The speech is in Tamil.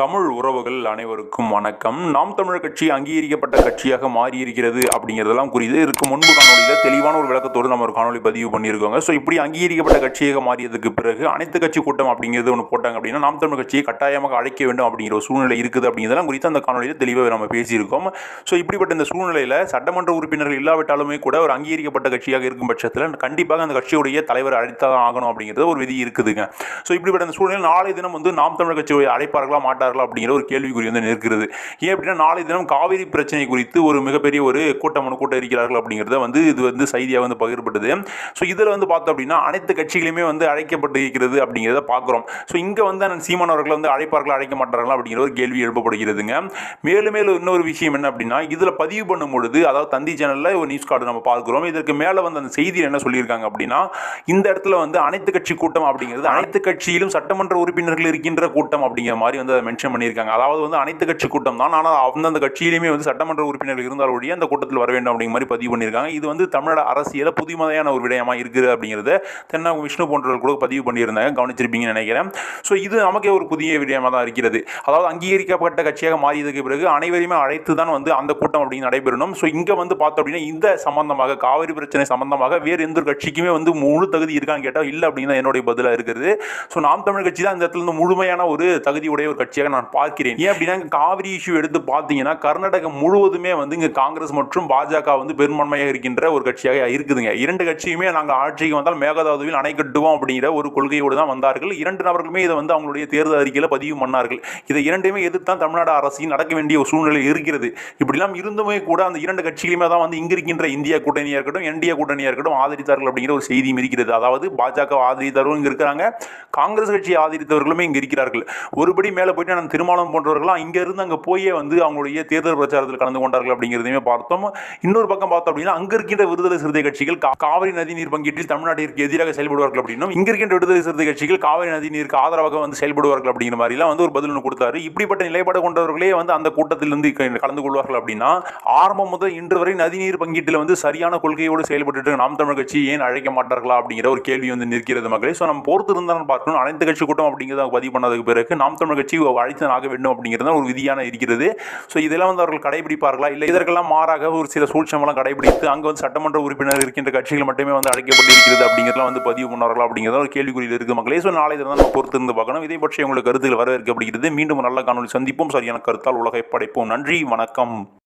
தமிழ் உறவுகள் அனைவருக்கும் வணக்கம். நாம் தமிழர் கட்சி அங்கீகரிக்கப்பட்ட கட்சியாக மாறி இருக்கிறது அப்படிங்கிறதெல்லாம் குறித்து இதுக்கு முன்பு காணொலியில் தெளிவான ஒரு விளக்கத்தோடு நம்ம ஒரு காணொலி பதிவு பண்ணியிருக்கோங்க. ஸோ இப்படி அங்கீகரிக்கப்பட்ட கட்சியாக மாறியதுக்கு பிறகு அனைத்து கட்சி கூட்டம் அப்படிங்கிறது ஒன்று போட்டாங்க அப்படின்னா நாம் தமிழர் கட்சியை கட்டாயமாக அழைக்க வேண்டும் அப்படிங்கிற ஒரு சூழ்நிலை இருக்குது அப்படிங்கிறதெல்லாம் குறித்து அந்த காணொலியில் தெளிவாக நம்ம பேசியிருக்கோம். ஸோ இப்படிப்பட்ட இந்த சூழ்நிலையில் சட்டமன்ற உறுப்பினர்கள் இல்லாவிட்டாலுமே கூட ஒரு அங்கீகரிக்கப்பட்ட கட்சியாக இருக்கும் பட்சத்தில் கண்டிப்பாக அந்த கட்சியுடைய தலைவர் அழைத்தான் ஆகணும் அப்படிங்கிறது ஒரு விதி இருக்குதுங்க. ஸோ இப்படிப்பட்ட இந்த சூழ்நிலை நாளை தினம் வந்து நாம் தமிழர் கட்சியை அழைப்பார்களா மாட்டார்களா அப்படிங்கிற ஒரு கேள்விக்குறி வந்து நிற்கிறது. ஏன் அப்படின்னா நாளை தினம் காவிரி பிரச்சனை குறித்து ஒரு மிகப்பெரிய ஒரு கூட்டம் ஒன்று கூட்ட இருக்கிறார்கள் அப்படிங்கிறத வந்து இது வந்து செய்தியாக வந்து பகிர்பட்டது ஸோ இதில் வந்து பார்த்தோம் அப்படின்னா அனைத்து கட்சிகளுமே வந்து அழைக்கப்பட்டு இருக்கிறது அப்படிங்கிறத பார்க்குறோம். ஸோ இங்கே வந்து அண்ணன் சீமான் அவர்களை வந்து அழைப்பார்களா அழைக்க மாட்டார்களா அப்படிங்கிற ஒரு கேள்வி எழுப்பப்படுகிறதுங்க. மேலும் மேலும் இன்னொரு விஷயம் என்ன அப்படின்னா இதில் பதிவு பண்ணும் பொழுது அதாவது தந்தி சேனலில் ஒரு நியூஸ் கார்டு நம்ம பார்க்குறோம். இதற்கு மேலே வந்து அந்த செய்தியில் என்ன சொல்லியிருக்காங்க அப்படின்னா இந்த இடத்துல வந்து அனைத்து கட்சி கூட்டம் அப்படிங்கிறது அனைத்து கட்சியிலும் சட்டமன்ற உறுப்பினர்கள் இருக்கின்ற கூட்டம் அப்படிங்கிற மாதிரி வந்து அதை மென்ஷன் பண்ணியிருக்காங்க. அதாவது வந்து அனைத்து கட்சி கூட்டம் தான். ஆனால் அந்தந்த கட்சியிலுமே வந்து சட்டமன்ற உறுப்பினர்கள் இருந்தால் ஒழிய அந்த கூட்டத்தில் வர வேண்டும் அப்படிங்கிற மாதிரி பதிவு பண்ணியிருக்காங்க. இது வந்து தமிழக அரசியல புதுமதையான ஒரு விடயமாக இருக்குது அப்படிங்கிறத தென்னா விஷ்ணு போன்றவர்கள் கூட பதிவு பண்ணியிருந்தாங்க. கவனிச்சிருப்பீங்கன்னு நினைக்கிறேன். ஸோ இது நமக்கே ஒரு புதிய விடயமாக தான் இருக்கிறது. அதாவது அங்கீகரிக்கப்பட்ட கட்சியாக மாறியதுக்கு பிறகு அனைவரையுமே அழைத்து தான் வந்து அந்த கூட்டம் அப்படின்னு நடைபெறணும். ஸோ இங்கே வந்து பார்த்தோம் அப்படின்னா இந்த சம்பந்தமாக காவிரி பிரச்சனை சம்பந்தமாக வேறு எந்த ஒரு கட்சிக்குமே வந்து முழு தகுதி இருக்கான்னு கேட்டால் இல்லை அப்படின்னு தான் என்னுடைய பதிலாக இருக்கிறது. ஸோ நாம் தமிழ் கட்சி தான் இந்த இடத்துல இருந்து முழுமையான ஒரு தகுதியுடைய ஒரு கட்சியாக நான் பார்க்கிறேன். ஏன் அப்படின்னா காவிரி இஷ்யூ எடுத்து பார்த்தீங்கன்னா கர்நாடகம் முழுவதுமே வந்து இங்கே காங்கிரஸ் மற்றும் பாஜக வந்து பெரும்பான்மையாக இருக்கின்ற ஒரு கட்சியாக இருக்குதுங்க. இரண்டு கட்சியுமே நாங்கள் ஆட்சிக்கு வந்தால் மேகதாதுவில் அணை கட்டுவோம் அப்படிங்கிற ஒரு கொள்கையோடு தான் வந்தார்கள். இரண்டு நபர்களுமே இதை வந்து அவங்களுடைய தேர்தல் அறிக்கையில் பதிவு பண்ணார்கள். இதை இரண்டுமே எதிர்த்து தான் தமிழ்நாடு அரசின் நடக்க வேண்டிய ஒரு சூழ்நிலை இருக்கிறது. இப்படிலாம் இருந்துமே கூட அந்த இரண்டு கட்சிகளுமே தான் வந்து இங்கு இருக்கின்ற இந்தியா கூட்டணியாக இருக்கட்டும் என்டிஏ கூட்டணியாக இருக்கட்டும் ஆதரித்தார்கள் அப்படிங்கிற ஒரு செய்தியும் இருக்கிறது. அதாவது பாஜக ஆதரித்தவர்களும் இங்கே இருக்கிறாங்க. காங்கிரஸ் கட்சியை ஆதரித்தவர்களுமே இங்கே இருக்கிறார்கள். ஒருபடி மேலே போயிட்டு நான் திருமாவளவன் போன்றவர்கள்லாம் இங்கிருந்து அங்கே போயே வந்து அவங்களுடைய தேர்தல் பிரச்சாரத்தில் கலந்து கொண்டார்கள் அப்படிங்கிறதையுமே பார்த்தோம். இன்னொரு பக்கம் பார்த்தோம் அப்படின்னா அங்கே இருக்கின்ற விடுதலை சிறுத்தை கட்சிகள் காவிரி நதி நீர் பங்கீட்டில் தமிழ்நாட்டிற்கு எதிராக செயல்படுவார்கள் அப்படின்னும் இங்க இருக்கின்ற விடுதலை சிறுத்தை கட்சிகள் காவிரி நதி நீருக்கு ஆதரவாக வந்து செயல்படுவார்கள் அப்படிங்கிற மாதிரிலாம் வந்து ஒரு பதில் ஒன்று கொடுத்தாரு. இப்படிப்பட்ட நிலைப்பாடு கொண்டவர்களே வந்து அந்த கூட்டத்திலிருந்து கலந்து கொள்வார்கள் அப்படின்னா ஆரம்பம் முதல் இன்று வரை நதிநீர் பங்கீட்டில் வந்து சரியான கொள்கையோடு செயல்பட்டு நாம் தமிழ் கட்சி ஏன் அழைக்க மாட்டார்களா அப்படிங்கிற ஒரு கேள்வி வந்து நிற்கிறது மக்களே. ஸோ நம்ம பொறுத்து இருந்தாலும் பார்க்கணும். அனைத்து கட்சி கூட்டம் அப்படிங்கிறத பதிவு பண்ணதுக்கு பிறகு நாம் தமிழ் கட்சி அழைத்து ஆக வேண்டும் அப்படிங்கிறது தான் ஒரு விதியான இருக்கிறது. ஸோ இதெல்லாம் வந்து அவர்கள் கடைபிடிப்பார்களா? இல்லை இதற்கெல்லாம் மாறாக ஒரு சில சூழ்ச்சமெல்லாம் கடைபிடித்து அங்கே வந்து சட்டமன்ற உறுப்பினர் இருக்கின்ற கட்சிகள் மட்டுமே வந்து அழைக்கப்பட்டிருக்கிறது அப்படிங்கிறதெல்லாம் வந்து பதிவு பண்ணார்களா அப்படிங்கிறத ஒரு கேள்விக்குறியில் இருக்குது மக்களே. ஸோ நாளை தான் நம்ம பொறுத்து இருந்து பார்க்கணும். இதை பற்றி உங்களுக்கு கருத்துக்கள் வரவேற்கப்படுகிறது. மீண்டும் நல்ல காணொலி சந்திப்போம். சரியான கருத்தால் உலகை படைப்போம். நன்றி. வணக்கம்.